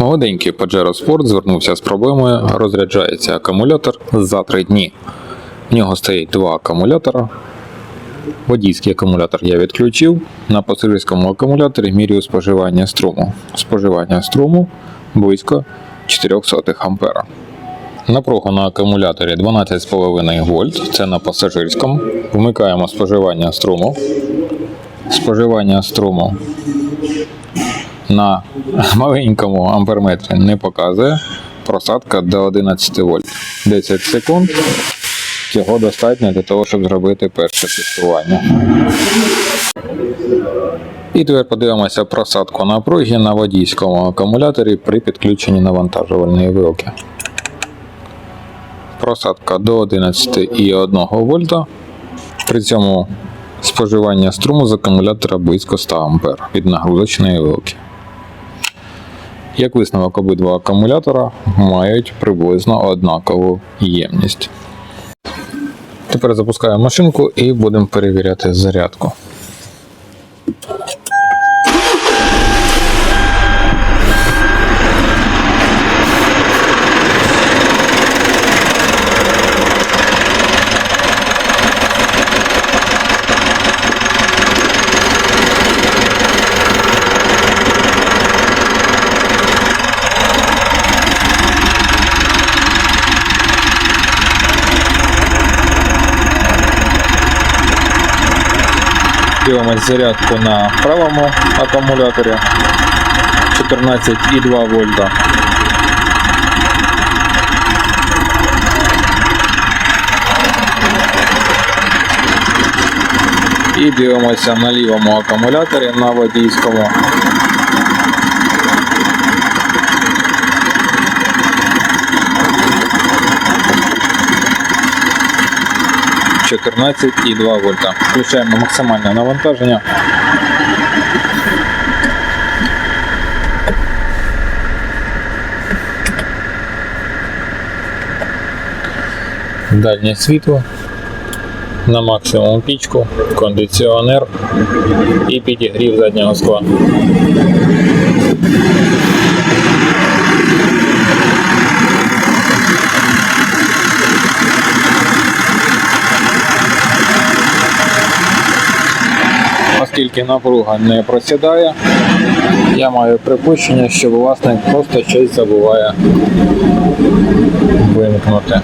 Молоденький Pajero Sport звернувся з проблемою, розряджається акумулятор за 3 дні. В нього стоїть два акумулятора. Водійський акумулятор я відключив. На пасажирському акумуляторі міряю споживання струму. Споживання струму близько 400 ампера. Напруга на акумуляторі 12,5 вольт, це на пасажирському. Вмикаємо споживання струму. Споживання струму на маленькому амперметрі не показує. Просадка до 11 вольт. 10 секунд. Цього достатньо для того, щоб зробити перше тестування. І тепер подивимося просадку напруги на водійському акумуляторі при підключенні навантажувальної вилки. Просадка до 11,1 вольта. При цьому споживання струму з акумулятора близько 100 А від нагрузочної вилки. Як висновок, обидва акумулятора мають приблизно однакову ємність. Тепер запускаємо машинку і будемо перевіряти зарядку. Дивимось зарядку на правому акумуляторі 14,2 вольта. І дивимося на лівому акумуляторі на водійському. Чотирнадцять і два вольта. Включаємо максимальне навантаження. Дальнє світло. На максимум пічку, кондиціонер і підігрів заднього скла. Оскільки напруга не просідає, я маю припущення, що власник просто щось забуває вимкнути.